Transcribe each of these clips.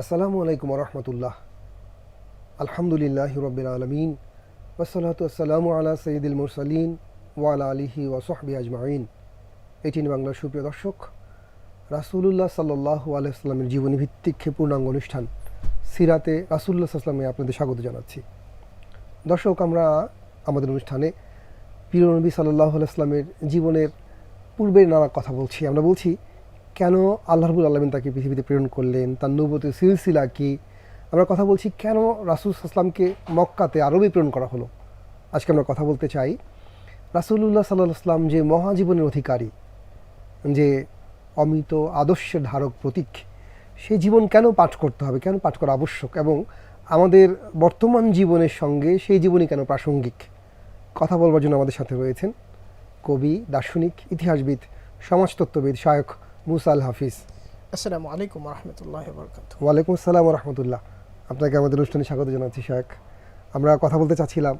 আসসালামু আলাইকুম রহমতুল্লাহ আলহামদুলিল্লাহ রবিল আলমিন ওসলাতু আসসালামু আলা সঈদুল মুরসালিন ওয়ালা আলিহি ওসহবি আজমাইন। এটিন বাংলার সুপ্রিয় দর্শক, রাসুলুল্লাহ সাল্লাহ আলাইস্লামের জীবনী ভিত্তিক পূর্ণাঙ্গ অনুষ্ঠান সিরাতে রাসুল্লাহ আসলামে আপনাদের স্বাগত জানাচ্ছি। দর্শক, আমরা আমাদের অনুষ্ঠানে প্রিয় নবী সাল্লাহ আলাইস্লামের জীবনের পূর্বের নানা কথা বলছি। আমরা বলছি, কেন আল্লাহ রবুল আলমিন তাকে পৃথিবীতে প্রেরণ করলেন? তার নবতের সিলসিলা কি? আমরা কথা বলছি, কেন রাসুল আসলামকে মক্কাতে আরবে প্রেরণ করা হলো? আজকে আমরা কথা বলতে চাই, রাসুলুল্লাহ সাল্লাহ আসলাম যে মহাজীবনের অধিকারী, যে অমিত আদর্শের ধারক প্রতীক সেই জীবন কেন পাঠ করতে হবে? কেন পাঠ করা আবশ্যক? এবং আমাদের বর্তমান জীবনের সঙ্গে সেই জীবনই কেন প্রাসঙ্গিক? কথা বলবার জন্য আমাদের সাথে রয়েছেন কবি দার্শনিক ইতিহাসবিদ সমাজতত্ত্ববিদ শায়ক মুসাল হাফিজ। আসসালামু আলাইকুম রহমতুল্লাহ বরকাত ওয়ালাইকুম আসসালাম রহমতুল্লাহ আপনাকে আমাদের অনুষ্ঠানে স্বাগত জানাচ্ছি শায়ক আমরা কথা বলতে চাচ্ছিলাম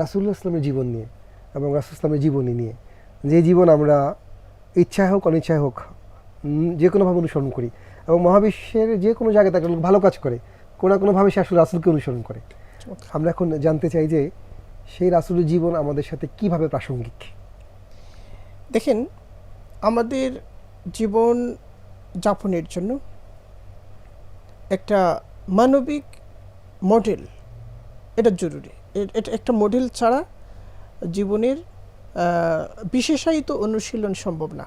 রাসুল্লাহ ইসলামের জীবন নিয়ে এবং রাসুল ইসলামের জীবনী নিয়ে। যে জীবন আমরা ইচ্ছায় হোক অনিচ্ছায় হোক যে কোনোভাবে অনুসরণ করি এবং মহাবিশ্বের যে কোনো জায়গায় তাকে লোক ভালো কাজ করে কোনো না কোনোভাবে সে আসলে রাসুলকে অনুসরণ করে। আমরা এখন জানতে চাই যে সেই রাসুলের জীবন আমাদের সাথে কীভাবে প্রাসঙ্গিক? দেখেন, আমাদের জীবন যাপনের জন্য একটা মানবিক মডেল, এটা জরুরি। এটা একটা মডেল ছাড়া জীবনের বিশেষায়িত অনুশীলন সম্ভব না।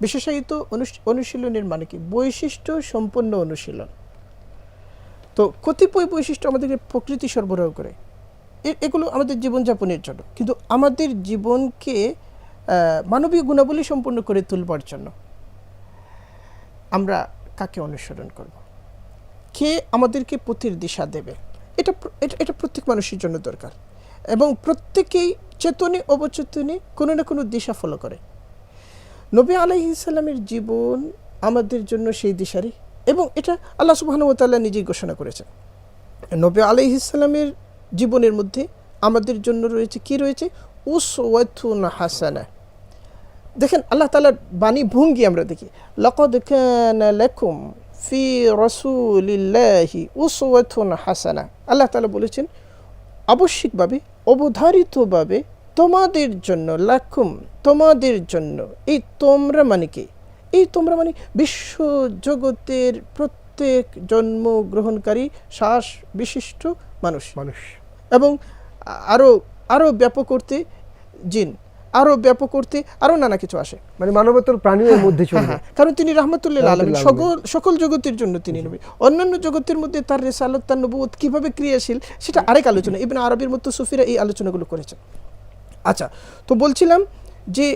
বিশেষায়িত অনুশ- অনুশীলনের মানে কি? বৈশিষ্ট্য সম্পন্ন অনুশীলন। তো কতিপয় বৈশিষ্ট্য আমাদেরকে প্রকৃতি সরবরাহ করে। এগুলো আমাদের জীবনযাপনের জন্য। কিন্তু আমাদের জীবনকে মানবীয় গুণাবলী সম্পূর্ণ করে তুলবার জন্য আমরা কাকে অনুসরণ করব? কে আমাদেরকে পথের দিশা দেবে? এটা এটা প্রত্যেক মানুষের জন্য দরকার। এবং প্রত্যেকেই চেতনে, অবচেতনে কোনো না কোনো দিশা ফলো করে। নবী আলাইহি জীবন আমাদের জন্য সেই দিশারই। এবং এটা আল্লাহ সুবাহানুতাল্লাহ নিজেই ঘোষণা করেছেন। নবী আলাইহি জীবনের মধ্যে আমাদের জন্য রয়েছে কি রয়েছে? উসওয়াতুন হাসানা। দেখেন আল্লাহ তালার বাণী ভঙ্গি আমরা দেখি। লকদ লাকুম ফি রাসূলিল্লাহি উসওয়াতুন হাসানা। আল্লাহ তালা বলেছেন আবশ্যিকভাবে অবধারিতভাবে তোমাদের জন্য লাকুম তোমাদের জন্য এই তোমরা মানে কি? এই তোমরা মানে বিশ্ব জগতের প্রত্যেক জন্মগ্রহণকারী শ্বাস বিশিষ্ট মানুষ। মানুষ। এবং আরও আরও ব্যাপক করতে জিন। আরও ব্যাপক করতে আরও নানা কিছু আসে। মানে মানবতর প্রাণীর মধ্যে চলবে। হ্যাঁ, কারণ তিনি রহমতুল্লাহ আলমী সকল সকল জগতের জন্য তিনি নবী। অন্যান্য জগতের মধ্যে তার রেসালত তার নবুত কীভাবে ক্রিয়াশীল সেটা আরেক আলোচনা। ইবনে আরবির মতো সুফিরা এই আলোচনাগুলো করেছেন। আচ্ছা তো বলছিলাম যে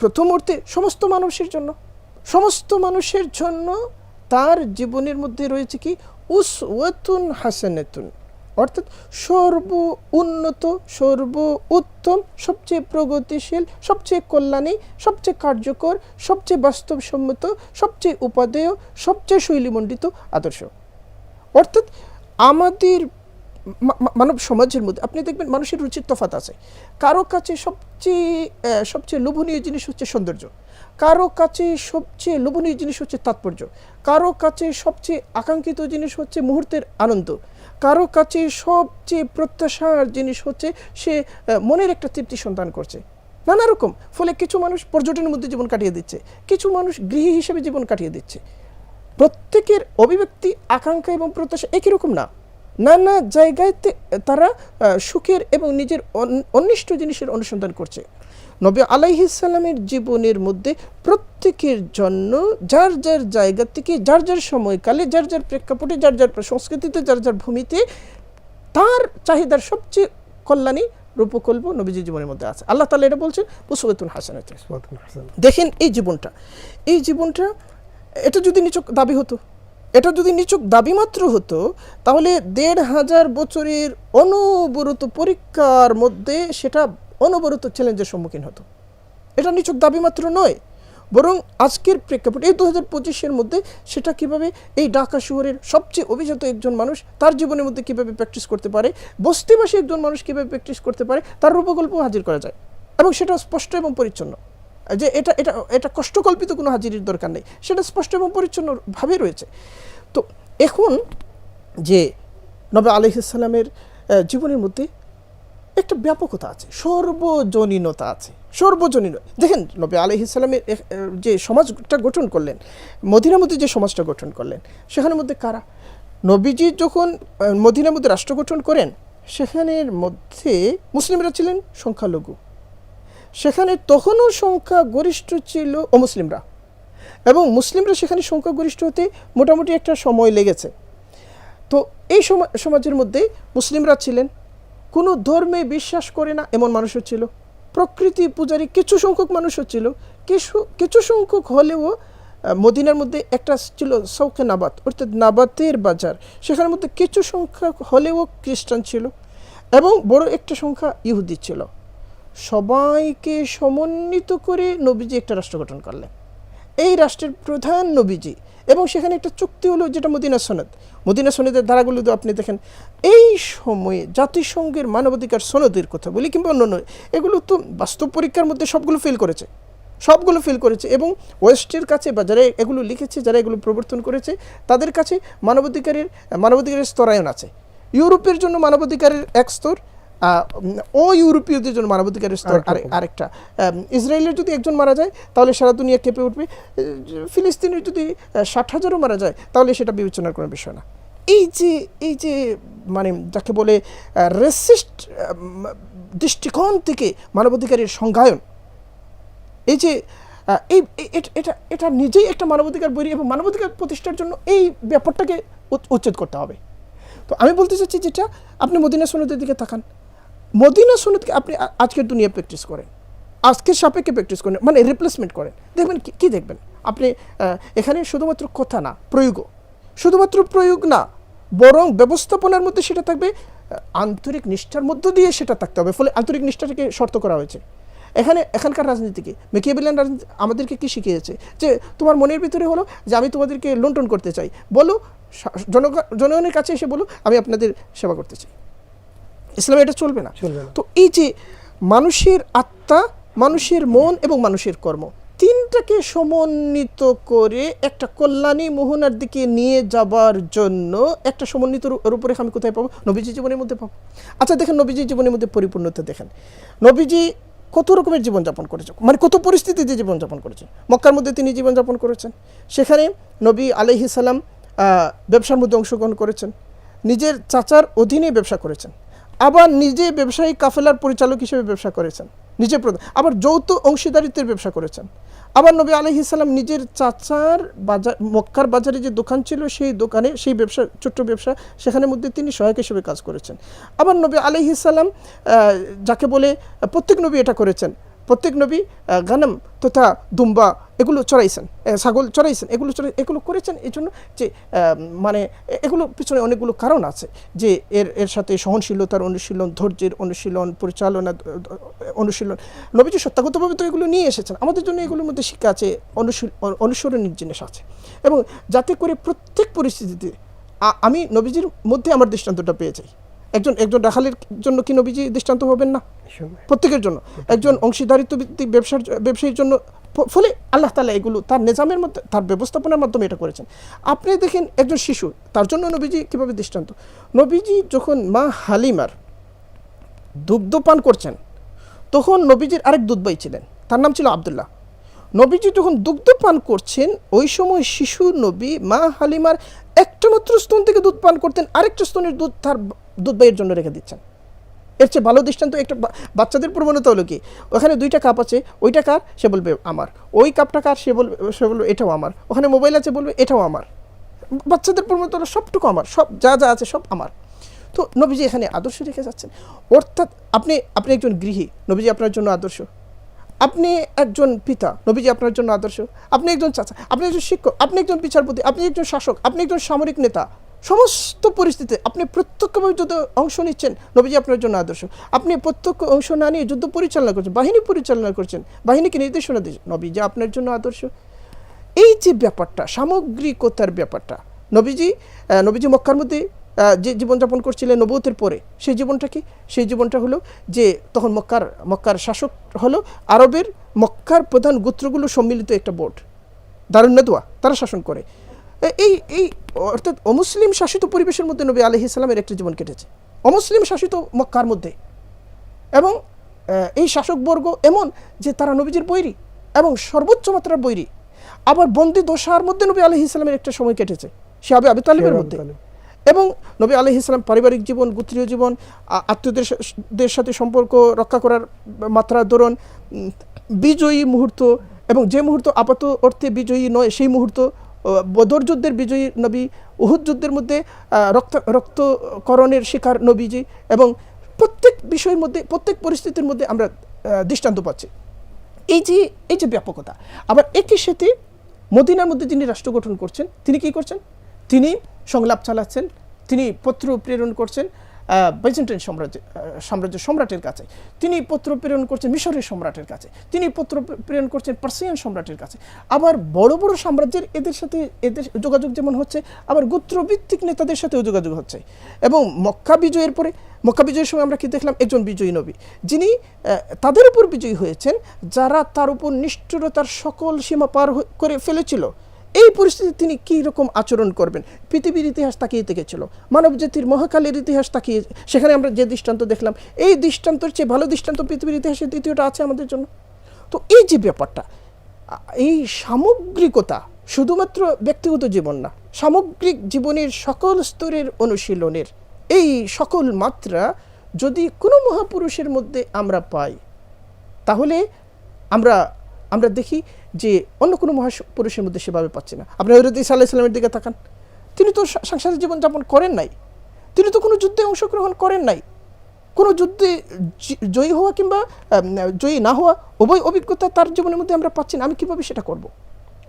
প্রথম অর্থে সমস্ত মানুষের জন্য সমস্ত মানুষের জন্য তার জীবনের মধ্যে রয়েছে কি? উসওয়াতুন হাসানাতুন। অর্থাৎ সর্ব উন্নত, সর্ব উত্তম, সবচেয়ে প্রগতিশীল, সবচেয়ে কল্যাণী, সবচেয়ে কার্যকর, সবচেয়ে বাস্তবসম্মত, সবচেয়ে উপাদেয়, সবচেয়ে শৈলীমণ্ডিত আদর্শ। অর্থাৎ আমাদের মানব সমাজের মধ্যে, আপনি দেখবেন মানুষের রুচির তফাত আছে। কারও কাছে সবচেয়ে সবচেয়ে লোভনীয় জিনিস হচ্ছে সৌন্দর্য। কারও কাছে সবচেয়ে লোভনীয় জিনিস হচ্ছে তাৎপর্য। কারও কাছে সবচেয়ে আকাঙ্ক্ষিত জিনিস হচ্ছে মুহূর্তের আনন্দ। কারও কাছে সবচেয়ে প্রত্যাশার জিনিস হচ্ছে সে মনের একটা তৃপ্তি সন্ধান করছে। নানা রকম, ফলে কিছু মানুষ পর্যটনের মধ্যে জীবন কাটিয়ে দিচ্ছে, কিছু মানুষ গৃহী হিসেবে জীবন কাটিয়ে দিচ্ছে। প্রত্যেকের অভিব্যক্তি, আকাঙ্ক্ষা এবং প্রত্যাশা একই রকম না। নানা জায়গায় তারা সুখের এবং নিজের অন- অন্বিষ্ট জিনিসের অনুসন্ধান করছে। নবী আলাইহিসাল্লামের জীবনের মধ্যে প্রত্যেকের জন্য যার যার জায়গা থেকে যার যার সময়কালে যার যার প্রেক্ষাপটে যার যার সংস্কৃতিতে যার যার ভূমিতে তার চাহিদার সবচেয়ে কল্যাণী রূপকল্প নবীজির জীবনের মধ্যে আছে আল্লাহ তালা এটা বলছেন উসওয়াতুন হাসানাহ। দেখেন এই জীবনটা এই জীবনটা এটা যদি নিচক দাবি হতো এটা যদি নিচক দাবি মাত্র হতো তাহলে দেড় হাজার বছরের অনবরত পরীক্ষার মধ্যে সেটা অনবরত চ্যালেঞ্জের সম্মুখীন হতো। এটা নিচক দাবি মাত্র নয়, বরং আজকের প্রেক্ষাপটে এই দু হাজার পঁচিশের মধ্যে সেটা কীভাবে এই ঢাকা শহরের সবচেয়ে অভিজাত একজন মানুষ, তার জীবনের মধ্যে কীভাবে প্র্যাকটিস করতে পারে, বস্তিবাসী একজন মানুষ কীভাবে প্র্যাকটিস করতে পারে, তার রূপকল্প হাজির করা যায় এবং সেটা স্পষ্ট এবং পরিচ্ছন্ন। যে এটা এটা এটা কষ্টকল্পিত কোনো হাজিরির দরকার নেই, সেটা স্পষ্ট এবং পরিচ্ছন্নভাবে রয়েছে। তো এখন যে নবে আলহিসাল্লামের জীবনের মধ্যে একটা ব্যাপকতা আছে, সর্বজনীনতা আছে, সর্বজনীন। দেখেন, নবী আলহ ইসলামের যে সমাজটা গঠন করলেন, মদিনার মধ্যে যে সমাজটা গঠন করলেন, সেখানের মধ্যে কারা? নবীজি যখন মদিনার মধ্যে রাষ্ট্র গঠন করেন, সেখানের মধ্যে মুসলিমরা ছিলেন সংখ্যালঘু। সেখানে তখনও সংখ্যা গরিষ্ঠ ছিল অমুসলিমরা। এবং মুসলিমরা সেখানে সংখ্যা গরিষ্ঠ হতে মোটামুটি একটা সময় লেগেছে। তো এই সমা- সমাজের মধ্যে মুসলিমরা ছিলেন কোনো ধর্মে বিশ্বাস করে না এমন মানুষও ছিল প্রকৃতি পূজারী কিছু সংখ্যক মানুষও ছিল কিছু কিছু সংখ্যক হলেও মদিনার মধ্যে একটা ছিল সৌখে নাবাত, অর্থাৎ নাবাতের বাজার। সেখানের মধ্যে কিছু সংখ্যা হলেও খ্রিস্টান ছিল এবং বড় একটা সংখ্যা ইহুদি ছিল। সবাইকে সমন্বিত করে নবীজি একটা রাষ্ট্র গঠন করলেন। এই রাষ্ট্রের প্রধান নবীজি এবং সেখানে একটা চুক্তি হলো যেটা মদিনা সনদ। মদিনা সনদের ধারাগুলো তো আপনি দেখেন, এই সময়ে জাতিসংঘের মানবাধিকার সনদের কথা বলি কিংবা অন্যান্য, এগুলো তো বাস্তব পরীক্ষার মধ্যে সবগুলো ফেল করেছে। সবগুলো ফিল করেছে এবং ওয়েস্টের কাছে বা যারা এগুলো লিখেছে, যারা এগুলো প্রবর্তন করেছে, তাদের কাছে মানবাধিকারের মানবাধিকারের স্তরায়ন আছে। ইউরোপের জন্য মানবাধিকারের এক স্তর ও ইউরোপীয়দের জন্য মানবাধিকারের স্তর আরে- আরেকটা। ইসরায়েলের যদি একজন মারা যায় তাহলে সারা দুনিয়া কেঁপে উঠবে। ফিলিস্তিনের যদি ষাট হাজারও মারা যায় তাহলে সেটা বিবেচনার কোনো বিষয় না। এই যে এই যে মানে যাকে বলে রেসিস্ট দৃষ্টিকোণ থেকে মানবাধিকারের সংজ্ঞায়ন এই যে এই এটা- এটা নিজেই একটা মানবাধিকার বই এবং মানবাধিকার প্রতিষ্ঠার জন্য এই ব্যাপারটাকে উচ- উচ্ছেদ করতে হবে। তো আমি বলতে চাচ্ছি যেটা আপনি মদিনা সনদের দিকে তাকান। মদিনা সনদকে আপনি আজকের দুনিয়া প্র্যাকটিস করেন। আজকের সাপেক্ষে প্র্যাকটিস করেন মানে রিপ্লেসমেন্ট করেন। দেখবেন কি- দেখবেন? আপনি এখানে শুধুমাত্র কথা না, প্রয়োগও। শুধুমাত্র প্রয়োগ না, বরং ব্যবস্থাপনার মধ্যে সেটা থাকবে আন্তরিক নিষ্ঠার মধ্য দিয়ে সেটা থাকতে হবে। ফলে আন্তরিক নিষ্ঠাটাকে শর্ত করা হয়েছে। এখানে, এখানকার রাজনীতিকে মেকিয়াবেলিয়ান রাজনীতি আমাদেরকে কী শিখিয়েছে? যে তোমার মনের ভিতরে হলো যে আমি তোমাদেরকে লুণ্ঠন করতে চাই। বলো জনগণ জনগণের কাছে এসে বলো, আমি আপনাদের সেবা করতে চাই। ইসলামে এটা চলবে না। চলবে না। তো এই যে মানুষের আত্মা মানুষের মন এবং মানুষের কর্ম তিনটাকে সমন্বিত করে একটা কল্যাণী মোহনার দিকে নিয়ে যাবার জন্য একটা সমন্বিত রূপরেখা আমি কোথায় পাবো? নবীজি জীবনের মধ্যে পাবো। আচ্ছা দেখেন নবীজি জীবনের মধ্যে পরিপূর্ণতা দেখেন। নবীজি কত রকমের জীবনযাপন করেছে মানে কত পরিস্থিতিতে জীবনযাপন করেছে। মক্কার মধ্যে তিনি জীবনযাপন করেছেন। সেখানে নবী আলহি সালাম ব্যবসার মধ্যে অংশগ্রহণ করেছেন। নিজের চাচার অধীনে ব্যবসা করেছেন। আবার নিজে ব্যবসায়ী কাফেলার পরিচালক হিসেবে ব্যবসা করেছেন, নিজে প্রধান, আবার যৌথ অংশীদারিত্বের ব্যবসা করেছেন। আবার নবী আলহি সাল্লাম নিজের চাচার বাজার মক্কার বাজারে যে দোকান ছিল সেই দোকানে, সেই ব্যবসা, ছোট্ট ব্যবসা সেখানে মধ্যে তিনি সহায়ক হিসেবে কাজ করেছেন। আবার নবী আলহি সাল্লাম যাকে বলে প্রত্যেক নবী এটা করেছেন প্রত্যেক নবী গানাম তথা দুম্বা এগুলো চড়াইছেন ছাগল চড়াইছেন, এগুলো চড়াই, এগুলো করেছেন এই জন্য যে মানে এগুলো পিছনে অনেকগুলো কারণ আছে যে এর এর সাথে সহনশীলতার অনুশীলন, ধৈর্যের অনুশীলন, পরিচালনা অনুশীলন। নবীজি সত্যাগতভাবে তো এগুলো নিয়ে এসেছেন। আমাদের জন্য এগুলোর মধ্যে শিক্ষা আছে, অনুশীল অনুসরণের জিনিস আছে। এবং যাতে করে প্রত্যেক পরিস্থিতিতে আমি নবীজির মধ্যে আমার দৃষ্টান্তটা পেয়ে যাই। একজন একজন রাখালের জন্য কি নবীজি দৃষ্টান্ত হবেন না। প্রত্যেকের জন্য। একজন অংশীদারিত্ব ভিত্তিক ব্যবসার ব্যবসায়ীর জন্য ফলে আল্লাহ তালা এগুলো তার নিজামের মধ্যে, তার ব্যবস্থাপনার মাধ্যমে এটা করেছেন। আপনি দেখেন একজন শিশু, তার জন্য নবীজি কীভাবে দৃষ্টান্ত? নবীজি যখন মা হালিমার দুগ্ধ পান করছেন, তখন নবীজির আরেক দুধবাই ছিলেন, তার নাম ছিল আবদুল্লাহ। নবীজি যখন দুগ্ধ পান করছেন, ওই সময় শিশু নবী মা হালিমার একটা মাত্র স্তন থেকে দুধ পান করতেন, আরেকটা স্তনের দুধ তার দুধবাইয়ের জন্য রেখে দিচ্ছেন। এর চেয়ে ভালো দৃষ্টান্ত একটা বাচ্চাদের প্রবণতা হলো কি? ওখানে দুইটা কাপ আছে, ওইটা কার? সে বলবে আমার। ওই কাপটা কার? সে বলবে সে বলবে এটাও আমার। ওখানে মোবাইল আছে বলবে এটাও আমার। বাচ্চাদের প্রবণতা হলো সবটুকু আমার। সব যা যা আছে সব আমার। তো নবীজি এখানে আদর্শ রেখে যাচ্ছেন। অর্থাৎ আপনি আপনি একজন গৃহী, নবীজি আপনার জন্য আদর্শ। আপনি একজন পিতা, নবীজি আপনার জন্য আদর্শ। আপনি একজন চাচা, আপনি একজন শিক্ষক, আপনি একজন বিচারপতি, আপনি একজন শাসক, আপনি একজন সামরিক নেতা। সমস্ত পরিস্থিতিতে আপনি প্রত্যক্ষভাবে যুদ্ধ অংশ নিচ্ছেন। নবীজি আপনার জন্য আদর্শ। আপনি প্রত্যক্ষ অংশ না নিয়ে যুদ্ধ পরিচালনা করছেন, বাহিনী পরিচালনা করছেন বাহিনীকে নির্দেশনা দিচ্ছেন নবীজি আপনার জন্য আদর্শ। এই যে ব্যাপারটা, সামগ্রিকতার ব্যাপারটা, নবীজি নবীজি মক্কার মধ্যে যে জীবনযাপন করছিলেন নবুতের পরে, সেই জীবনটা কি? সেই জীবনটা হলো যে তখন মক্কার মক্কার শাসক হলো আরবের মক্কার প্রধান গোত্রগুলো সম্মিলিত একটা বোর্ড, দারুণ নেদোয়া তারা শাসন করে। এই এই অর্থাৎ অমুসলিম শাসিত পরিবেশের মধ্যে নবী আলহি ইসলামের একটা জীবন কেটেছে। অমুসলিম শাসিত মক্কার মধ্যে। এবং এই শাসকবর্গ এমন যে তারা নবীজির বৈরী এবং সর্বোচ্চ মাত্রার বৈরী। আবার বন্দি দশার মধ্যে নবী আলহি ইসলামের একটা সময় কেটেছে সে আবে আবি তালিবের মধ্যে। এবং নবী আলহি ইসলাম পারিবারিক জীবন গোত্রীয় জীবন আত্মীয়দের সাথে সম্পর্ক রক্ষা করার মাত্রা দরুন বিজয়ী মুহূর্ত এবং যে মুহূর্ত আপাত অর্থে বিজয়ী নয় সেই মুহূর্ত বদর যুদ্ধের বিজয়ী নবী, উহুদ যুদ্ধের মধ্যে রক্ত, রক্তকরণের শিকার নবীজি এবং প্রত্যেক বিষয়ের মধ্যে, প্রত্যেক পরিস্থিতির মধ্যে আমরা দৃষ্টান্ত পাচ্ছি। এই যে এই যে ব্যাপকতা, আবার একই সাথে মদিনার মধ্যে যিনি রাষ্ট্র গঠন করছেন, তিনি কি করছেন? তিনি সংলাপ চালাচ্ছেন, তিনি পত্র প্রেরণ করছেন বাইজেন্টাইন সাম্রাজ্য সাম্রাজ্য সম্রাটের কাছে। তিনি পত্র প্রেরণ করছেন মিশরের সম্রাটের কাছে। তিনি পত্র প্রেরণ করছেন পার্সিয়ান সম্রাটের কাছে। আবার বড় বড় সাম্রাজ্যের এদের সাথে, এদের যোগাযোগ যেমন হচ্ছে, আবার গোত্রভিত্তিক নেতাদের সাথেও যোগাযোগ হচ্ছে। এবং মক্কা বিজয়ের পরে, মক্কা বিজয়ের সময় আমরা কি দেখলাম? একজন বিজয়ী নবী। যিনি তাদের উপর বিজয়ী হয়েছেন, যারা তার উপর নিষ্ঠুরতার সকল সীমা পার করে ফেলেছিল। এই পরিস্থিতিতে তিনি কী রকম আচরণ করবেন? পৃথিবীর ইতিহাস তাকিয়ে থেকেছিল মানব জাতির মহাকালের ইতিহাস তাকিয়ে সেখানে আমরা যে দৃষ্টান্ত দেখলাম, এই দৃষ্টান্তর চেয়ে ভালো দৃষ্টান্ত পৃথিবীর ইতিহাসে দ্বিতীয়টা আছে আমাদের জন্য। তো এই যে ব্যাপারটা, এই সামগ্রিকতা শুধুমাত্র ব্যক্তিগত জীবন না, সামগ্রিক জীবনের সকল স্তরের অনুশীলনের, এই সকল মাত্রা যদি কোনো মহাপুরুষের মধ্যে আমরা পাই, তাহলে আমরা আমরা দেখি যে অন্য কোনো মহাপুরুষের মধ্যে সেভাবে পাচ্ছি না। আপনি হজরত ইসা আল্লাহ দিকে তাকান। তিনি তো সাংসারিক জীবনযাপন করেন নাই। তিনি তো কোনো যুদ্ধে অংশগ্রহণ করেন নাই। কোনো যুদ্ধে জয়ী হওয়া কিংবা জয়ী না হওয়া উভয় অভিজ্ঞতা তার জীবনের মধ্যে আমরা পাচ্ছি না। আমি কীভাবে সেটা করব?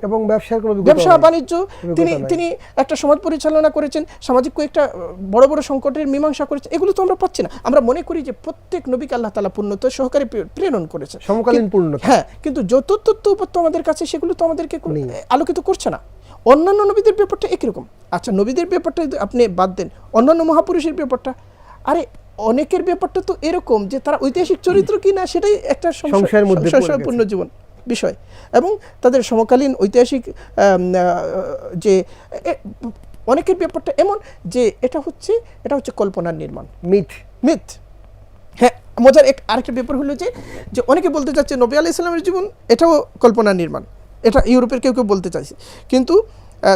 এবং ব্যবসার কোনো ব্যবসা বাণিজ্য তিনি তিনি একটা সমাজ পরিচালনা করেছেন সামাজিক কয়েকটা বড় বড় সংকটের মীমাংসা করেছেন এগুলো তো আমরা পাচ্ছি না। আমরা মনে করি যে প্রত্যেক নবীকে আল্লাহ তালা পূর্ণত সহকারে প্রেরণ করেছেন। সমকালীন পূর্ণতা। হ্যাঁ কিন্তু যত তথ্য উপাত্ত আমাদের কাছে সেগুলো তো আমাদেরকে আলোকিত করছে না। অন্যান্য নবীদের ব্যাপারটা একই রকম। আচ্ছা নবীদের ব্যাপারটা যদি আপনি বাদ দেন অন্যান্য মহাপুরুষের ব্যাপারটা আরে অনেকের ব্যাপারটা তো এরকম যে তারা ঐতিহাসিক চরিত্র কি না সেটাই একটা সংশয়- সংশয়ের মধ্যে সংশয়পূর্ণ জীবন। বিষয়। এবং তাদের সমকালীন ঐতিহাসিক যে অনেকের ব্যাপারটা এমন যে এটা হচ্ছে এটা হচ্ছে কল্পনার নির্মাণ। মিথ। মিথ। হ্যাঁ মজার এক আরেকটা ব্যাপার হলো যে যে অনেকে বলতে চাচ্ছে নবী আলি ইসলামের জীবন এটাও কল্পনার নির্মাণ। এটা ইউরোপের কেউ কেউ বলতে চাইছে। কিন্তু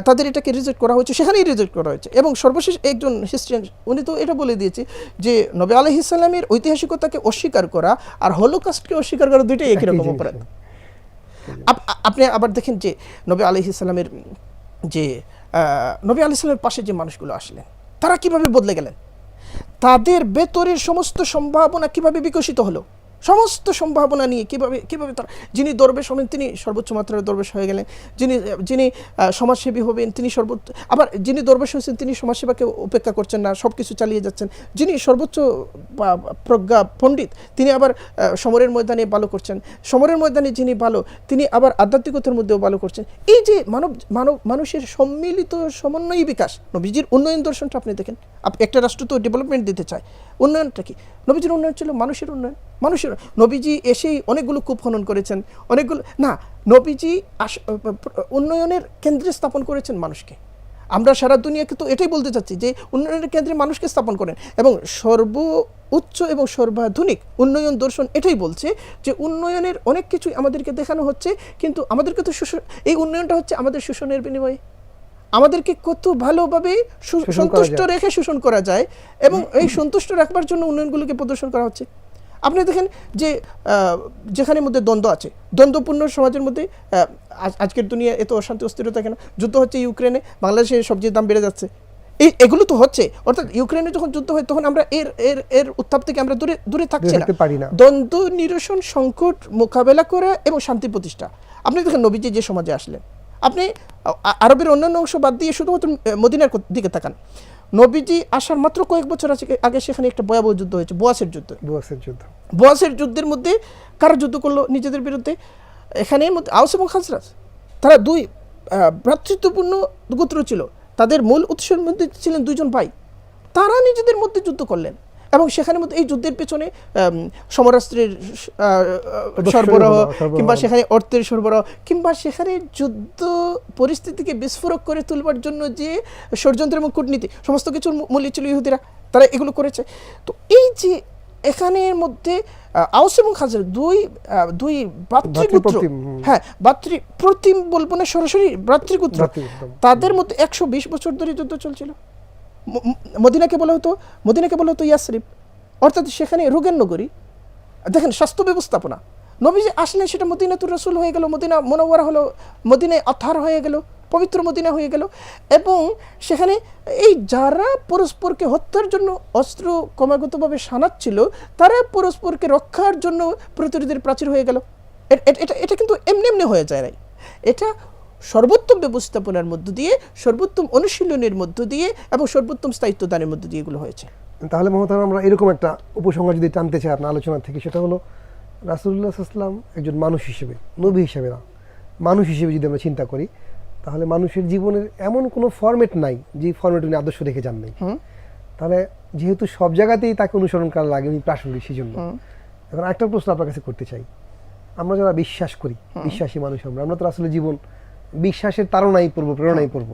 তাদের এটাকে রিজেক্ট করা হয়েছে সেখানেই রিজেক্ট করা হয়েছে। এবং সর্বশেষ একজন হিস্ট্রিয়ান উনি তো এটা বলে দিয়েছে যে নবী আলহ ইসলামের ঐতিহাসিকতাকে অস্বীকার করা আর হলোকাস্টকে অস্বীকার করা দুইটাই একই রকম অপরাধ। আপনি আবার দেখেন যে নবী আলহ ইসলামের যে নবী আলি ইসলামের পাশে যে মানুষগুলো আসলেন, তারা কীভাবে বদলে গেলেন? তাদের ভেতরের সমস্ত সম্ভাবনা কীভাবে বিকশিত হলো? সমস্ত সম্ভাবনা নিয়ে কীভাবে কীভাবে তারা, যিনি দরবেশ হবেন তিনি সর্বোচ্চ মাত্রার দরবেশ হয়ে গেলেন। যিনি যিনি সমাজসেবী হবেন তিনি সর্বোচ্চ, আবার যিনি দরবেশ হয়েছেন তিনি সমাজসেবাকে উপেক্ষা করছেন না সব কিছু চালিয়ে যাচ্ছেন। যিনি সর্বোচ্চ প্রজ্ঞা পণ্ডিত, তিনি আবার সমরের ময়দানে ভালো করছেন। সমরের ময়দানে যিনি ভালো, তিনি আবার আধ্যাত্মিকতার মধ্যেও ভালো করছেন। এই যে মানব মানব, মানুষের সম্মিলিত সমন্বয়ী বিকাশ, নবীজির উন্নয়ন দর্শনটা আপনি দেখেন। একটা রাষ্ট্র তো ডেভেলপমেন্ট দিতে চায়। উন্নয়নটা কি? নবীজির উন্নয়ন ছিল মানুষের উন্নয়ন। মানুষের নবীজি এসেই অনেকগুলো কূপ খনন করেছেন অনেকগুলো না নবীজি আস- উন্নয়নের কেন্দ্রে স্থাপন করেছেন মানুষকে। আমরা সারা দুনিয়াকে তো এটাই বলতে চাচ্ছি যে উন্নয়নের কেন্দ্রে মানুষকে স্থাপন করেন এবং সর্ব উচ্চ এবং সর্বাধুনিক উন্নয়ন দর্শন এটাই বলছে যে উন্নয়নের অনেক কিছুই আমাদেরকে দেখানো হচ্ছে কিন্তু আমাদেরকে তো শোষণ এই উন্নয়নটা হচ্ছে আমাদের শোষণের বিনিময়ে। আমাদেরকে কত ভালোভাবে সন্তুষ্ট রেখে শোষণ করা যায় এবং এই সন্তুষ্ট রাখবার জন্য উন্নয়নগুলোকে প্রদর্শন করা হচ্ছে। আপনি দেখেন যে যেখানে মধ্যে দ্বন্দ্ব আছে দ্বন্দ্বপূর্ণ সমাজের মধ্যে আজকের দুনিয়া এত অশান্তি অস্থিরতা কেন? যুদ্ধ হচ্ছে ইউক্রেনে বাংলাদেশে সবজির দাম বেড়ে যাচ্ছে। এই এগুলো তো হচ্ছে অর্থাৎ ইউক্রেনে যখন যুদ্ধ হয় তখন আমরা এর এর এর উত্তাপ থেকে আমরা দূরে দূরে থাকছি না। থাকতে পারি না। দ্বন্দ্ব নিরসন সংকট মোকাবেলা করা এবং শান্তি প্রতিষ্ঠা। আপনি দেখেন নবীজি যে সমাজে আসলেন আপনি আরবের অন্যান্য অংশ বাদ দিয়ে শুধুমাত্র মদিনার দিকে তাকান। নবীজি আসার মাত্র কয়েক বছর আছে আগে সেখানে একটা ভয়াবহ যুদ্ধ হয়েছে বোয়াসের যুদ্ধ। বুয়াসের যুদ্ধ। বোয়াসের যুদ্ধের মধ্যে কারা যুদ্ধ করল নিজেদের বিরুদ্ধে? এখানে মধ্যে আউস এবং খাসরাজ তারা দুই ভ্রাতৃত্বপূর্ণ গোত্র ছিল। তাদের মূল উৎসের মধ্যে ছিলেন দুজন ভাই। তারা নিজেদের মধ্যে যুদ্ধ করলেন। এবং সেখানে মধ্যে এই যুদ্ধের পেছনে সমরাস্ত্রের সরবরাহ। কিংবা সেখানে অর্থের সরবরাহ কিংবা সেখানে যুদ্ধ পরিস্থিতিকে বিস্ফোরক করে তুলবার জন্য যে ষড়যন্ত্র এবং কূটনীতি সমস্ত কিছুর মূল্য ছিল ইহুদিরা তারা এগুলো করেছে তো এই যে এখানের মধ্যে আউস এবং খাজর দুই দুই ভাতৃপুত্র হ্যাঁ ভাতৃ প্রতিম বলব না সরাসরি ভ্রাতৃপুত্র ভ্রাতৃ, একদম। তাদের মধ্যে একশো বিশ বছর ধরে যুদ্ধ চলছিল মদিনাকে বলা হতো, মদিনাকে বলা হতো ইয়াসরিফ অর্থাৎ সেখানে রোগের নগরী। দেখেন, স্বাস্থ্য ব্যবস্থাপনা। নবীজি আসলেন, সেটা মদিনাতুর রসুল হয়ে গেল, মদিনা মনোয়ারা হলো, মদিনায় আথার হয়ে গেল, পবিত্র মদিনা হয়ে গেল। এবং সেখানে এই যারা পরস্পরকে হত্যার জন্য অস্ত্র ক্রমাগতভাবে সানাচ্ছিল, তারা পরস্পরকে রক্ষার জন্য প্রতিরোধের প্রাচীর হয়ে গেল। এটা এটা কিন্তু এমনি এমনি হয়ে যায় নাই। এটা সর্বোত্তম ব্যবস্থাপনার মধ্য দিয়ে সর্বোত্তম অনুশীলনের মধ্য দিয়ে এবং সর্বোত্তম স্থায়িত্ব দানের মধ্য দিয়ে এগুলো হয়েছে। তাহলে মহতারাম আমরা এরকম একটা উপসংহার যদি টানতে চাই আপনার আলোচনা থেকে সেটা হলো রাসুল্লাহ ইসলাম একজন মানুষ হিসেবে নবী হিসেবে না মানুষ হিসেবে যদি আমরা চিন্তা করি তাহলে মানুষের জীবনের এমন কোনো ফরম্যাট নাই যে ফরম্যাট উনি আদর্শ রেখে যান নাই। তাহলে যেহেতু সব জায়গাতেই তাকে অনুসরণ করা লাগে উনি প্রাসঙ্গিক সেই জন্য এখন একটা প্রশ্ন আপনার কাছে করতে চাই। আমরা যারা বিশ্বাস করি বিশ্বাসী মানুষ আমরা আমরা তো আসলে জীবন বিশ্বাসের তারণাই পড়ব প্রেরণাই পড়ব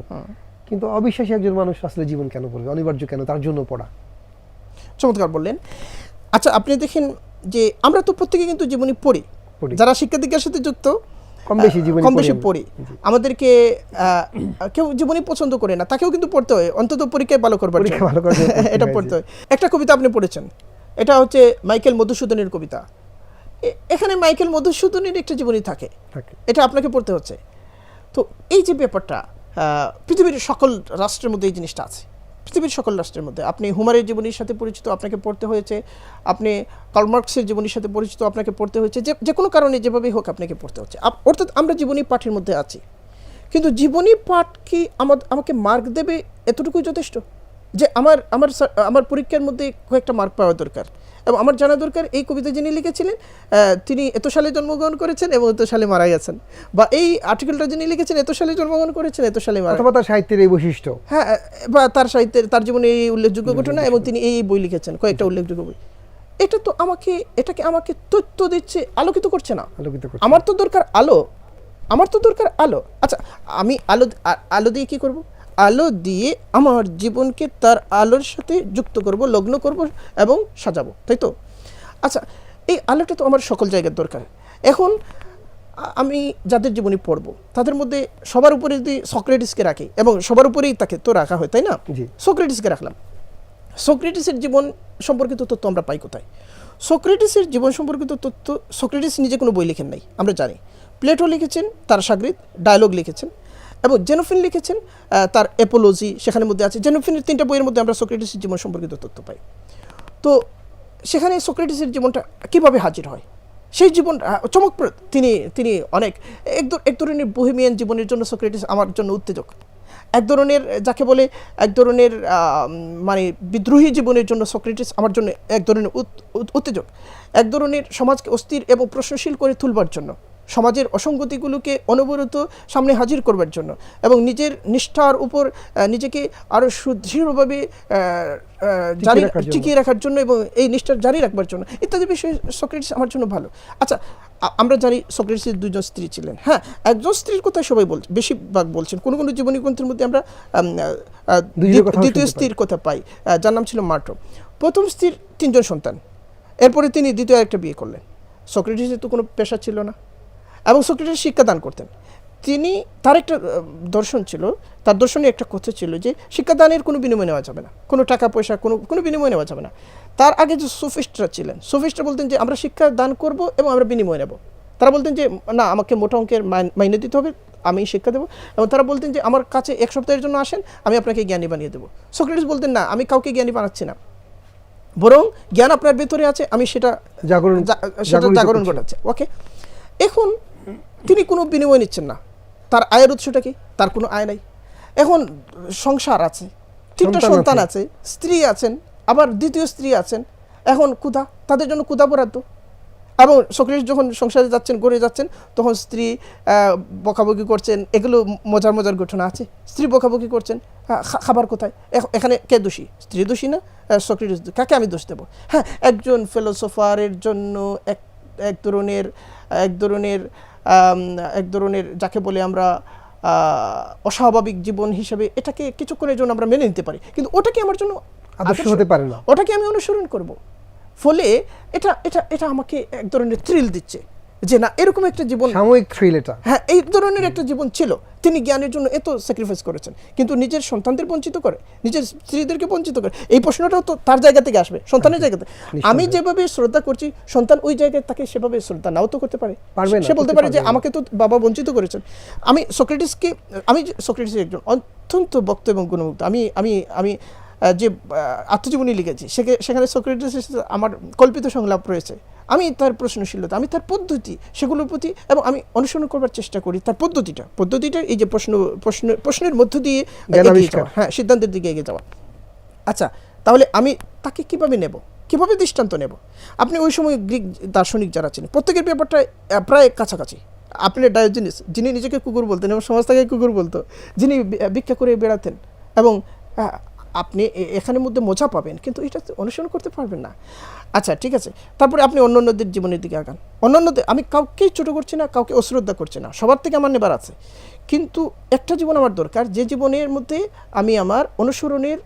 কিন্তু অবিশ্বাসী একজন মানুষ আসলে জীবন কেন পড়বে? অনিবার্য কেন? তার জন্য পড়া। চমৎকার বললেন। আচ্ছা আপনি দেখেন যে আমরা তো প্রত্যেকে কিন্তু জীবনী পড়ি। যারা শিক্ষা দীক্ষার সাথে যুক্ত কম বেশি জীবনী কম বেশি পড়ি। আমাদেরকে কেউ জীবনী পছন্দ করে না তাকেও কিন্তু পড়তে হয়। অন্তত পরীক্ষায় ভালো করবার ভালো এটা পড়তে হয়। একটা কবিতা আপনি পড়েছেন। এটা হচ্ছে মাইকেল মধুসূদনের কবিতা। এখানে মাইকেল মধুসূদনের একটা জীবনী থাকে। এটা আপনাকে পড়তে হচ্ছে। তো এই যে ব্যাপারটা পৃথিবীর সকল রাষ্ট্রের মধ্যে এই জিনিসটা আছে। পৃথিবীর সকল রাষ্ট্রের মধ্যে। আপনি হুমারের জীবনীর সাথে পরিচিত, আপনাকে পড়তে হয়েছে। আপনি কার্লমার্কসের জীবনীর সাথে পরিচিত, আপনাকে পড়তে হয়েছে। যে যে কোনো কারণে যেভাবেই হোক আপনাকে পড়তে হচ্ছে। অর্থাৎ আমরা জীবনী পাঠের মধ্যে আছি। কিন্তু জীবনী পাঠ কি আমা- আমাকে মার্ক দেবে? এতটুকুই যথেষ্ট? যে আমার আমার আমার পরীক্ষার মধ্যে কয়েকটা মার্ক পাওয়া দরকার। এবং আমার জানা দরকার এই কবিতা যিনি লিখেছিলেন তিনি এত সালে জন্মগ্রহণ করেছেন এবং এত সালে মারা গেছেন। বা এই আর্টিকেলটা যিনি লিখেছেন এত সালে জন্মগ্রহণ করেছেন এত সালে মারা অথবা তার সাহিত্যের এই বৈশিষ্ট্য। হ্যাঁ বা তার সাহিত্যের তার জীবনে এই উল্লেখযোগ্য ঘটনা এবং তিনি এই এই বই লিখেছেন কয়েকটা উল্লেখযোগ্য বই। এটা তো আমাকে এটাকে আমাকে তথ্য দিচ্ছে আলোকিত করছে না। আলোকিত করছে আমার তো দরকার আলো আমার তো দরকার আলো। আচ্ছা আমি আলো আলো দিয়ে কি করব? আলো দিয়ে আমার জীবনকে তার আলোর সাথে যুক্ত করব লগ্ন করব এবং সাজাবো তাই তো? আচ্ছা এই আলোটা তো আমার সকল জায়গার দরকার। এখন আমি যাদের জীবনী পড়ব তাদের মধ্যে সবার উপরে যদি সক্রেটিসকে রাখি এবং সবার উপরেই তাকে তো রাখা হয় তাই না? জি। সক্রেটিসকে রাখলাম। সক্রেটিসের জীবন সম্পর্কিত তথ্য আমরা পাই কোথায়? সক্রেটিসের জীবন সম্পর্কিত তথ্য সক্রেটিস নিজে কোনো বই লিখেন নাই আমরা জানি। প্লেটো লিখেছেন তার সাগরিদ ডায়লগ লিখেছেন এবং জেনোফিন লিখেছেন তার এপোলজি সেখানের মধ্যে আছে। জেনোফিনের তিনটা বইয়ের মধ্যে আমরা সক্রেটিসের জীবন সম্পর্কিত তথ্য পাই। তো সেখানে সক্রেটিসের জীবনটা কীভাবে হাজির হয়? সেই জীবন চমকপ্রদ। তিনি তিনি অনেক, এক এক ধরনের বহিমিয়ান জীবনের জন্য সক্রেটিস আমার জন্য উত্তেজক। এক ধরনের, যাকে বলে, এক ধরনের মানে বিদ্রোহী জীবনের জন্য সক্রেটিস আমার জন্য এক ধরনের উত- উত- উত্তেজক। এক ধরনের সমাজকে অস্থির এবং প্রশ্নশীল করে তুলবার জন্য। সমাজের অসঙ্গতিগুলোকে অনবরত সামনে হাজির করবার জন্য এবং নিজের নিষ্ঠার উপর নিজেকে আরও সুদৃঢ়ভাবে জারি রাখার জন্য। টিকিয়ে রাখার জন্য এবং এই নিষ্ঠার জারি রাখবার জন্য। ইত্যাদি বিষয়ে সক্রেটিস আমার জন্য ভালো। আচ্ছা আমরা জানি সক্রেটিসের দুজন স্ত্রী ছিলেন। হ্যাঁ একজন স্ত্রীর কথা সবাই বল বেশিরভাগ বলছেন। কোনো কোনো জীবনী গ্রন্থের মধ্যে আমরা দ্বিতীয়। স্ত্রীর কথা পাই যার নাম ছিল মার্টো প্রথম স্ত্রীর তিনজন সন্তান। এরপরে তিনি দ্বিতীয় একটা বিয়ে করলেন। সক্রেটিসের তো কোনো পেশা ছিল না। এবং সক্রেটিস শিক্ষাদান করতেন। তিনি তার একটা দর্শন ছিল তার দর্শনে একটা কথা ছিল যে শিক্ষাদানের কোনো বিনিময় নেওয়া যাবে না। কোনো টাকা পয়সা কোনো কোনো বিনিময় নেওয়া যাবে না। তার আগে যে সোফিস্টরা ছিলেন সোফিস্টরা বলতেন যে আমরা শিক্ষা দান করব এবং আমরা বিনিময় নেব। তারা বলতেন যে না আমাকে মোটা অঙ্কের মাইনে দিতে হবে আমি শিক্ষা দেবো। এবং তারা বলতেন যে আমার কাছে এক সপ্তাহের জন্য আসেন আমি আপনাকে জ্ঞানী বানিয়ে দেবো। সক্রেটিস বলতেন না আমি কাউকে জ্ঞানী বানাচ্ছি না। বরং জ্ঞান আপনার ভেতরে আছে আমি সেটা জাগরণ সেটা জাগরণ। ঘটাচ্ছে। ওকে এখন তিনি কোনো বিনিময় নিচ্ছেন না। তার আয়ের উৎসটা কি? তার কোনো আয় নাই। এখন সংসার আছে তিনটা সন্তান আছে। স্ত্রী আছেন আবার দ্বিতীয় স্ত্রী আছেন। এখন কুদা তাদের জন্য কুদা বরাদ্দ। এবং সক্রেটিস যখন সংসারে যাচ্ছেন গড়ে যাচ্ছেন তখন স্ত্রী বকাবকি করছেন এগুলো মজার মজার ঘটনা আছে। স্ত্রী বকাবকি করছেন খাবার কোথায়? এখানে কে দোষী? স্ত্রী দোষী না সক্রেটিস কাকে আমি দোষ দেবো? হ্যাঁ একজন ফিলোসোফারের জন্য এক এক ধরনের এক ধরনের এক ধরনের যাকে বলে আমরা অস্বাভাবিক জীবন হিসেবে এটাকে কিছুক্ষণের জন্য আমরা মেনে নিতে পারি। কিন্তু ওটাকে আমার জন্য আদর্শ হতে পারে না। ওটাকে আমি অনুসরণ করব। ফলে এটা এটা এটা আমাকে এক ধরনের থ্রিল দিচ্ছে। যে না এরকম একটা জীবন সাময়িক থ্রিল এটা হ্যাঁ এই ধরনের একটা জীবন ছিল। তিনি জ্ঞানের জন্য এত স্যাক্রিফাইস করেছেন। কিন্তু নিজের সন্তানদের বঞ্চিত করে নিজের স্ত্রীদেরকে বঞ্চিত করে এই প্রশ্নটাও তো তার জায়গা থেকে আসবে সন্তানের জায়গা থেকে। আমি যেভাবে শ্রদ্ধা করছি সন্তান ওই জায়গায় তাকে সেভাবে শ্রদ্ধা নাও তো করতে পারে। সে বলতে পারে যে আমাকে তো বাবা বঞ্চিত করেছেন। আমি সক্রেটিসকে আমি সক্রেটিসের একজন অত্যন্ত বক্ত এবং গুণমুক্ত আমি আমি আমি যে আত্মজীবনী লিখেছি সেখানে সক্রেটিসের সাথে আমার কল্পিত সংলাপ রয়েছে। আমি তার প্রশ্নশীলতা আমি তার পদ্ধতি সেগুলোর প্রতি এবং আমি অনুসরণ করবার চেষ্টা করি তার পদ্ধতিটা। পদ্ধতিটা এই যে প্রশ্ন প্রশ্ন প্রশ্নের মধ্য দিয়ে হ্যাঁ সিদ্ধান্তের দিকে এগিয়ে যাওয়া। আচ্ছা তাহলে আমি তাকে কীভাবে নেব? কীভাবে দৃষ্টান্ত নেব? আপনি ওই সময় গ্রিক দার্শনিক যারা ছিলেন প্রত্যেকের ব্যাপারটা প্রায় কাছাকাছি। আপনি ডায়োজিনিস যিনি নিজেকে কুকুর বলতেন এবং সমাজ থেকে কুকুর বলতো যিনি ভিক্ষা করে বেড়াতেন এবং আপনি এখানের মধ্যে মজা পাবেন কিন্তু এটা অনুসরণ করতে পারবেন না। আচ্ছা ঠিক আছে। তারপরে আপনি অন্য অন্যদের জীবনের দিকে আগান। অন্যান্যদের আমি কাউকেই ছোটো করছি না কাউকে অশ্রদ্ধা করছি না। সবার থেকে আমার নেবার আছে। কিন্তু একটা জীবন আমার দরকার যে জীবনের মধ্যে আমি আমার অনুসরণের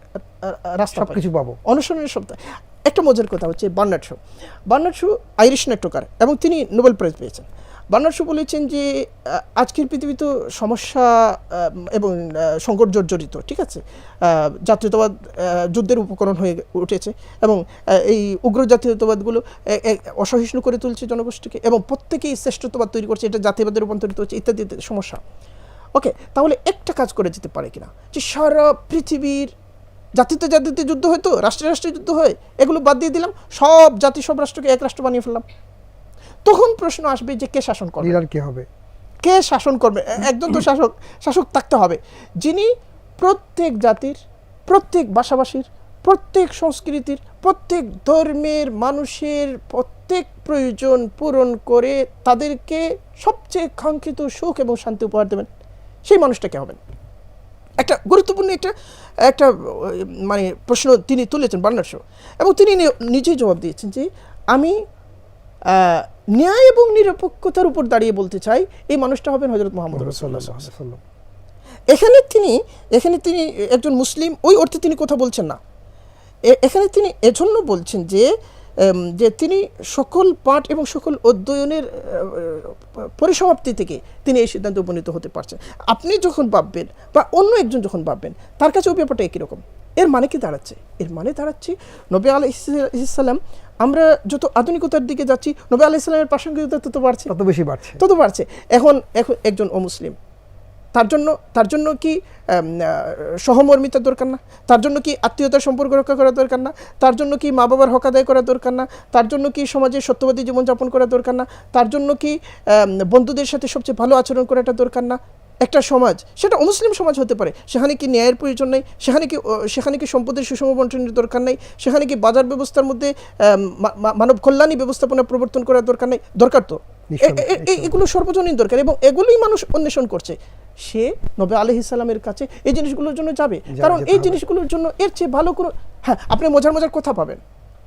রাস্তা। সবকিছু পাবো। অনুসরণের সপ্তাহ একটা মজার কথা হচ্ছে Bernard. Shaw Bernard Shaw Irish নাট্যকার এবং তিনি নোবেল প্রাইজ পেয়েছেন। বার্নার্ড শো বলেছেন যে আজকের পৃথিবী তো সমস্যা এবং সংকট জর্জরিত, ঠিক আছে? জাতীয়তাবাদ যুদ্ধের উপকরণ হয়ে উঠেছে এবং এই উগ্র জাতীয়তাবাদগুলো অসহিষ্ণু করে তুলছে জনগোষ্ঠীকে এবং প্রত্যেকেই শ্রেষ্ঠত্ববাদ তৈরি করছে, এটা জাতীয়বাদে রূপান্তরিত হচ্ছে, ইত্যাদি সমস্যা। ওকে, তাহলে একটা কাজ করে যেতে পারে কিনা? যে সারা পৃথিবীর জাতিতে জাতিতে যুদ্ধ হয়তো রাষ্ট্রে রাষ্ট্রে যুদ্ধ হয়, এগুলো বাদ দিয়ে দিলাম, সব জাতি, সব রাষ্ট্রকে এক রাষ্ট্র বানিয়ে ফেললাম। তখন প্রশ্ন আসবে যে কে শাসন করবে? লিডার কি হবে? কে শাসন করবে? একজন তো শাসক শাসক থাকতে হবে। যিনি প্রত্যেক জাতির প্রত্যেক ভাষাভাষীর প্রত্যেক সংস্কৃতির প্রত্যেক ধর্মের মানুষের প্রত্যেক প্রয়োজন পূরণ করে তাদেরকে সবচেয়ে কাঙ্ক্ষিত সুখ এবং শান্তি উপহার দেবেন। সেই মানুষটাকে হবেন? একটা গুরুত্বপূর্ণ একটা একটা মানে প্রশ্ন তিনি তুলেছেন বার্নার শো এবং তিনি নিজেই জবাব দিয়েছেন যে আমি আহ, ন্যায় এবং নিরপেক্ষতার উপর দাঁড়িয়ে বলতে চাই এই মানুষটা হবেন হজরত মোহাম্মদ রসুল্লাহ এখানে তিনি এখানে তিনি একজন মুসলিম ওই অর্থে তিনি কথা বলছেন না। এখানে তিনি এজন্য বলছেন যে যে তিনি সকল পাঠ এবং সকল অধ্যয়নের পরিসমাপ্তি থেকে তিনি এই সিদ্ধান্তে উপনীত হতে পারছেন। আপনি যখন ভাববেন বা অন্য একজন যখন ভাববেন তার কাছে ওই ব্যাপারটা একই রকম। এর মানে কি দাঁড়াচ্ছে? এর মানে দাঁড়াচ্ছে নবী ইসলাম আমরা যত আধুনিকতার দিকে যাচ্ছি নবী ইসলামের প্রাসঙ্গিকতা তত বাড়ছে। তত বেশি বাড়ছে। তত বাড়ছে। এখন এখন একজন অমুসলিম তার জন্য তার জন্য কি সহমর্মিতার দরকার না? তার জন্য কি আত্মীয়তার সম্পর্ক রক্ষা করা দরকার না? তার জন্য কি মা বাবার হক আদায় করা দরকার না? তার জন্য কি সমাজে সত্যবাদী জীবনযাপন করা দরকার না? তার জন্য কি বন্ধুদের সাথে সবচেয়ে ভালো আচরণ করাটা দরকার না? একটা সমাজ সেটা অমুসলিম সমাজ হতে পারে। সেখানে কি ন্যায়ের প্রয়োজন নেই সেখানে কি সেখানে কি সম্পদের সুষম বন্টনের দরকার নেই সেখানে কি বাজার ব্যবস্থার মধ্যে মানব কল্যাণী ব্যবস্থাপনা প্রবর্তন করার দরকার নেই? দরকার তো। এগুলো সর্বজনীন দরকার এবং এগুলোই মানুষ অন্বেষণ করছে। সে নবে আলহ ইসলামের কাছে এই জিনিসগুলোর জন্য যাবে। কারণ এই জিনিসগুলোর জন্য এর চেয়ে ভালো কোনো হ্যাঁ আপনি মজার মজার কথা পাবেন।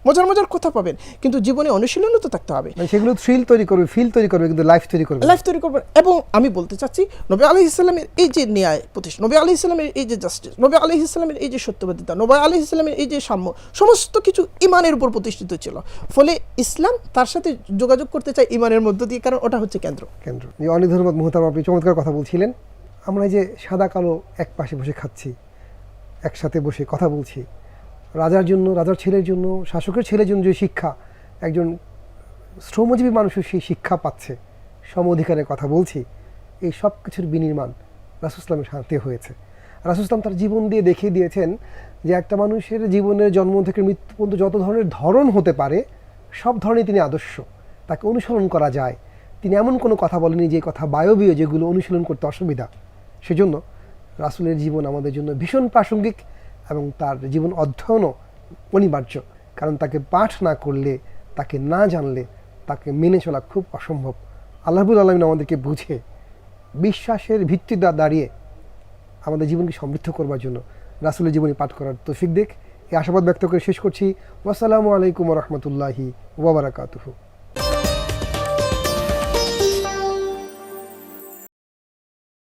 মজার মজার কথা পাবেন। কিন্তু জীবনে অনুশীলনও তো থাকতে হবে। মানে সেগুলো থ্রিল তৈরি করবে ফিল তৈরি করবে কিন্তু লাইফ তৈরি করবে লাইফ তৈরি করবেন এবং আমি বলতে চাচ্ছি নবী আলি ইসলামের এই যে ন্যায় প্রতিষ্ঠা নবী আলি ইসলামের এই যে জাস্টিস নবী আলি ইসলামের এই যে সত্যবাদিতা নবী আলি ইসলামের এই যে সাম্য সমস্ত কিছু ইমানের উপর প্রতিষ্ঠিত ছিল। ফলে ইসলাম তার সাথে যোগাযোগ করতে চায় ইমানের মধ্য দিয়ে কারণ ওটা হচ্ছে কেন্দ্র। কেন্দ্র। অনেক ধন্যবাদ মুহতাম আপনি চমৎকার কথা বলছিলেন। আমরা এই যে সাদা কালো এক পাশে বসে খাচ্ছি একসাথে বসে কথা বলছি রাজার জন্য, রাজার ছেলের জন্য, শাসকের ছেলের জন্য যে শিক্ষা, একজন শ্রমজীবী মানুষও সেই শিক্ষা পাচ্ছে। সম অধিকারের কথা বলছি। এই সব কিছুর বিনির্মাণ রাসুসলামের শান্তি হয়েছে। রাসুসলাম তার জীবন দিয়ে দেখিয়ে দিয়েছেন যে একটা মানুষের জীবনের জন্ম থেকে মৃত্যু পর্যন্ত যত ধরনের ধরন হতে পারে, সব ধরনের তিনি আদর্শ। তাকে অনুসরণ করা যায়। তিনি এমন কোনো কথা বলেনি যে কথা বায়বীয়, যেগুলো অনুশীলন করতে অসুবিধা। সেজন্য রাসুলের জীবন আমাদের জন্য ভীষণ প্রাসঙ্গিক। এবং তার জীবন অধ্যয়নও অনিবার্য। কারণ তাকে পাঠ না করলে, তাকে না জানলে, তাকে মেনে চলা খুব অসম্ভব। আল্লাহবুল আলমিন আমাদেরকে বুঝে বিশ্বাসের ভিত্তিতে দাঁড়িয়ে আমাদের জীবনকে সমৃদ্ধ করবার জন্য রাসুলের জীবনী পাঠ করার তৌফিক দেখ এই আশাবাদ ব্যক্ত করে শেষ করছি। ওয়াসালামু আলাইকুম রহমতুল্লাহি ওবরাকাতুহু